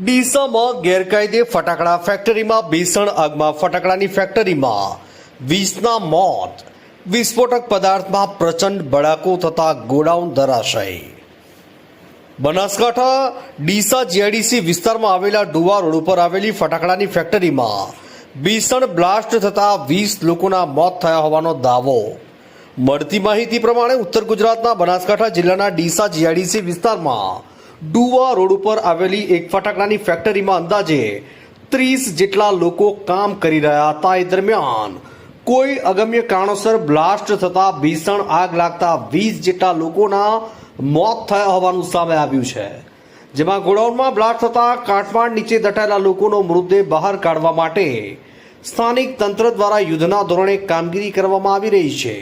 ડીસામાં ગેરકાયદે ફટાકડા ફેક્ટરીમાં ભીષણ આગમાં ફટાકડાની ફેક્ટરીમાં. વીસના મોત. વિસ્ફોટક પદાર્થમાં પ્રચંડ બળાકો થતા ગોડાઉન ધરાશય. બનાસકાંઠા, ડીસા જીઆઈડીસી વિસ્તારમાં આવેલા ડુવા રોડ ઉપર આવેલી ફટાકડાની ફેક્ટરીમાં ભીષણ બ્લાસ્ટ થતા વીસ લોકોના મોત થયા હોવાનો દાવો. મળતી માહિતી પ્રમાણે ઉત્તર ગુજરાતના બનાસકાંઠા જિલ્લાના ડીસા જીઆઈડીસી વિસ્તારમાં ડુવા રોડ ઉપર આવેલી એક ફટાકડાની ફેક્ટરીમાં અંદાજે ત્રીસ જેટલા લોકો કામ કરી રહ્યા હતા. એ દરમિયાન કોઈ અગમ્ય કારણોસર બ્લાસ્ટ થતા ભીષણ આગ લાગતા વીસ જેટલા લોકોના મોત થયા હોવાનું સામે આવ્યું છે. જેમાં ગોડાઉનમાં બ્લાસ્ટ થતા કાટમાળ નીચે દટાયેલા લોકોનો મૃતદેહ બહાર કાઢવા માટે સ્થાનિક તંત્ર દ્વારા યુદ્ધના ધોરણે કામગીરી કરવામાં આવી રહી છે.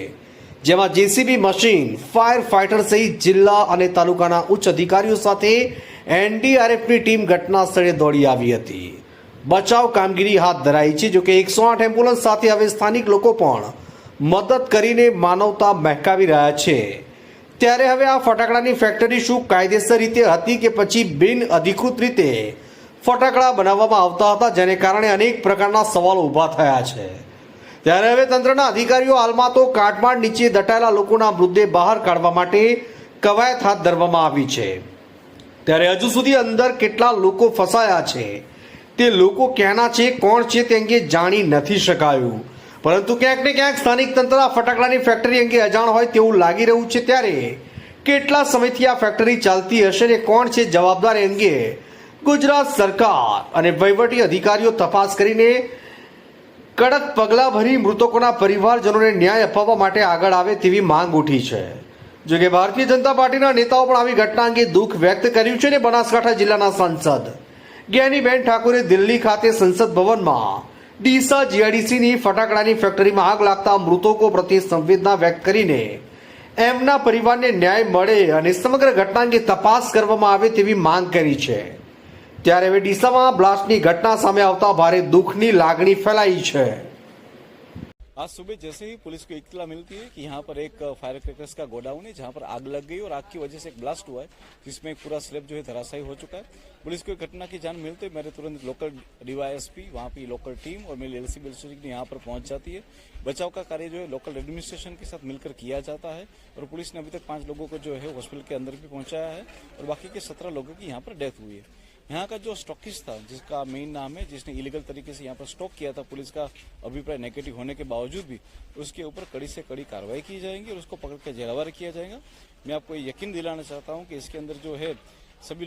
જેમાં જેસીબી મશીન ફાયર ફાઇટર સહિત જિલ્લા અને તાલુકાના ઉચ્ચ અધિકારીઓ સાથે એનડીઆરએફની ટીમ ઘટના સ્થળે દોડી આવી હતી. બચાવ કામગીરી હાથ ધરાઈ છે, જોકે એકસો આઠ એમ્બ્યુલન્સ સાથે હવે સ્થાનિક લોકો પણ મદદ કરીને માનવતા મહેકાવી રહ્યા છે. ત્યારે હવે આ ફટાકડાની ફેક્ટરી શું કાયદેસર રીતે હતી કે પછી બિન અધિકૃત રીતે ફટાકડા બનાવવામાં આવતા હતા, જેને કારણે અનેક પ્રકારના સવાલો ઊભા થયા છે. ત્યારે હવે તંત્રના અધિકારીઓ હાલમાં તો કાટમાળ નીચે દટાયેલા લોકોના મૃતદેહ બહાર કાઢવા માટે કવાયત હાથ ધરવામાં આવી છે. ત્યારે હજુ સુધી અંદર કેટલા લોકો ફસાયા છે, તે લોકો ક્યાંના છે, કોણ છે તે અંગે જાણી નથી શકાયું. પરંતુ ક્યાંક ને ક્યાંક સ્થાનિક તંત્ર આ ફટાકડાની ફેક્ટરી અંગે અજાણ હોય તેવું લાગી રહ્યું છે ત્યારે કેટલા સમયથી આ ફેક્ટરી ચાલતી હશે ને કોણ છે જવાબદાર અંગે ગુજરાત સરકાર અને વહીવટી અધિકારીઓ તપાસ કરીને કડક પગલાં ભરી મૃતકોના પરિવારજનોને ન્યાય અપાવવા માટે આગળ આવે તેવી માંગ ઉઠી છે. જો કે ભારતીય જનતા પાર્ટીના નેતાઓ પણ આવી ઘટના અંગે દુઃખ વ્યક્ત કર્યું છે ને બનાસકાંઠા જિલ્લાના સાંસદ જ્ઞાનીબેન ઠાકોરે દિલ્હી ખાતે સંસદ ભવનમાં ડીસા જીઆઈડીસીની ફટાકડાની ફેક્ટરીમાં આગ લાગતા મૃતકો પ્રત્યે સંવેદના વ્યક્ત કરીને એમના પરિવારને ન્યાય મળે અને સમગ્ર ઘટના અંગે તપાસ કરવામાં આવે તેવી માંગ કરી છે. ત્યારે હવે ડીસામાં બ્લાસ્ટની ઘટના સામે આવતા ભારે દુઃખની લાગણી ફેલાઈ છે आज सुबह जैसे ही पुलिस को इतला मिलती है कि यहाँ पर एक फायर क्रैकर्स का गोडाउन है जहाँ पर आग लग गई और आग की वजह से एक ब्लास्ट हुआ है जिसमें एक पूरा स्लेब जो है धराशायी हो चुका है पुलिस को एक घटना की जान मिलते ही मेरे तुरंत लोकल डीवाईएसपी वहाँ की लोकल टीम और मेरी एलसी बेल्सी यहाँ पर पहुंच जाती है बचाव का कार्य जो है लोकल एडमिनिस्ट्रेशन के साथ मिलकर किया जाता है और पुलिस ने अभी तक पांच लोगों को जो है हॉस्पिटल के अंदर भी पहुंचाया है और बाकी के सत्रह लोगों की यहाँ पर डेथ हुई है यहाँ का जो स्टॉकिस्ट था, जिसका मेन नाम है, जिसने इलीगल तरीके से यहाँ पर स्टॉक किया था, पुलिस का अभिप्राय नेगेटिव होने के बावजूद भी, उसके ऊपर कड़ी से कड़ी कार्रवाई की जाएगी और उसको पकड़ के जेलावर किया जाएगा। मैं आपको यकीन दिलाना चाहता हूँ कि इसके अंदर जो है, सभी लोग